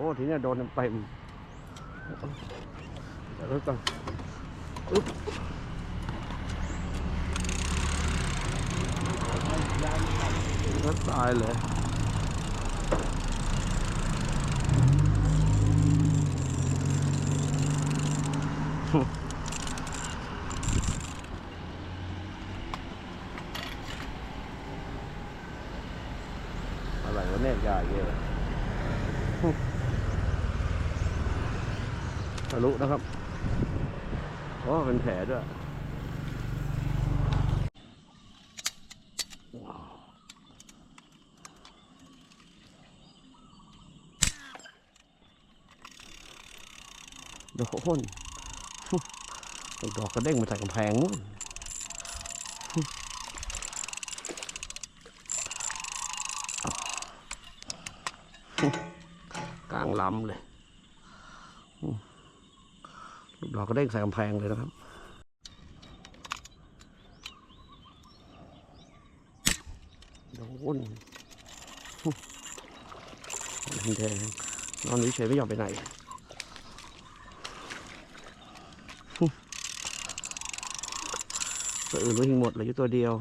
อ้ทีนี้โดนเต็มเดี๋ยวรถก่อนอึ๊บรถตายเลยอะไรวะเนี่ยยาเยอะ ทะลุนะครับโอ้เป็นแผลด้วยโดนดอกกระเด้งมาใส่กำแพงนู่นกลางลำเลย ดอกกระเด้งใส่กำแพงเลยนะครับโดนแดงนอนเฉยไม่ยอมไปไหนตัวอื่นรู้หิงหมดเลือยู่ตัวเดียว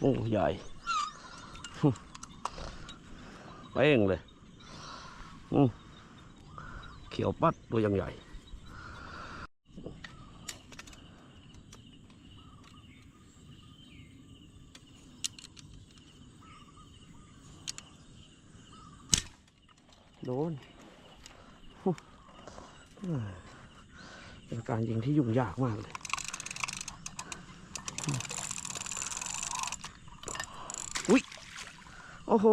โอ้ใหญ่เป้งเลย เขียวปัดตัวยังใหญ่โดนเป็นการยิงที่ยุ่งยากมากเลย อุ๊ยโอ้โห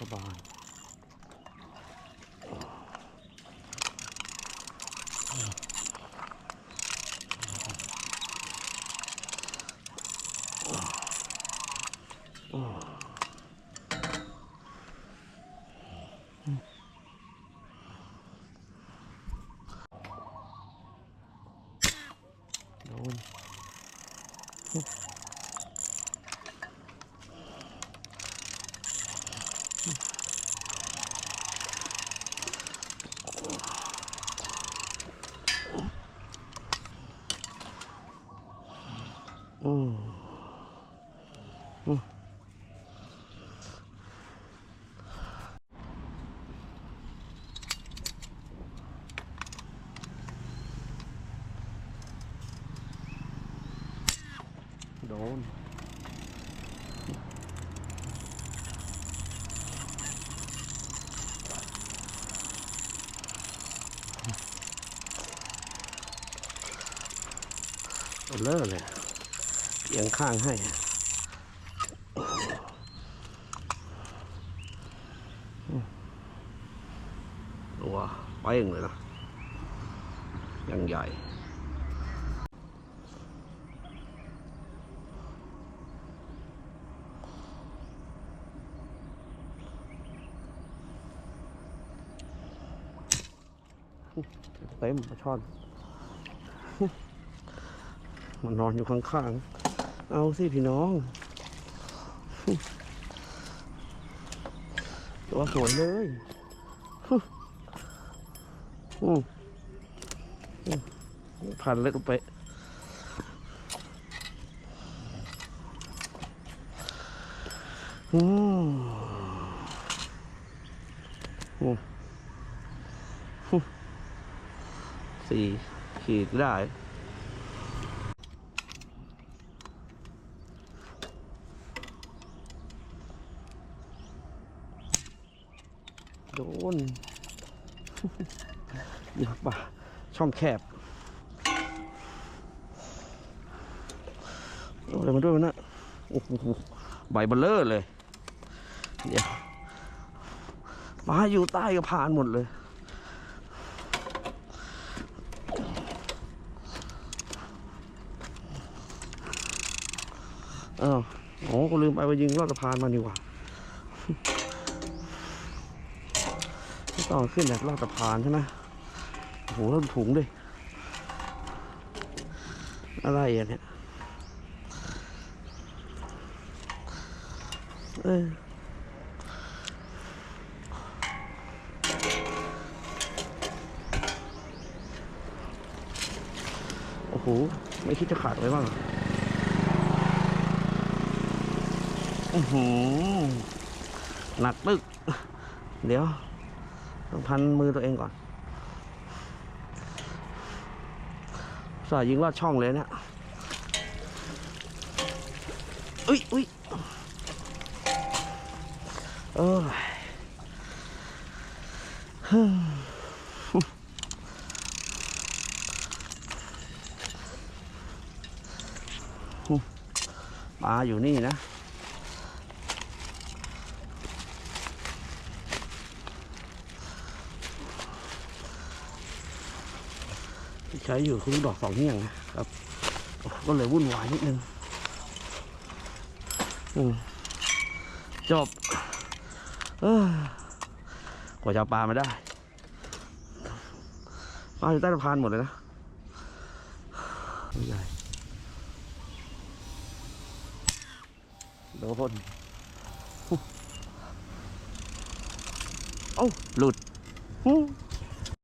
สบาย โด นเลอะเลยเอียงข้างให้ ตัวเป้งเลยนะยังใหญ่ เต็มปลาช่อน มันนอนอยู่ข้างๆ เอาสิพี่น้อง ตัวสวยเลยอืมอืมพันเล็กไปอืมอืม สี่ขีดได้ โดนอยากป่ะช่องแคบอะไรมาด้วยวะนะโอ้โหใบเบลเลอร์เลย เดี๋ยวปลาอยู่ใต้ก็ผ่านหมดเลย อออ๋อก็ลืมไปไปยิงลอดสะพานมาดีกว่าต้องขึ้นแบบลอดสะพานใช่ไหมโอ้โหแล้วถุงด้วยอะไรอะเนี่ยเออโอ้โห ไม่คิดจะขาดไว้บ้าง หนักตึกเดี๋ยว ต้องพันมือตัวเองก่อนสายยิงลอดช่องเลยเนี่ยอุ้ยอุ้ยเออมปลาอยู่นี่นะ ใช้อยู่คือดอกสองเหี้ยงนะครับ ก็เลยวุ่นวายนิดนึงอืมจบกว่าจะปลามาได้ปลาอยู่ใต้สะพานหมดเลยนะใหญ่โดนเอ้าหลุดอ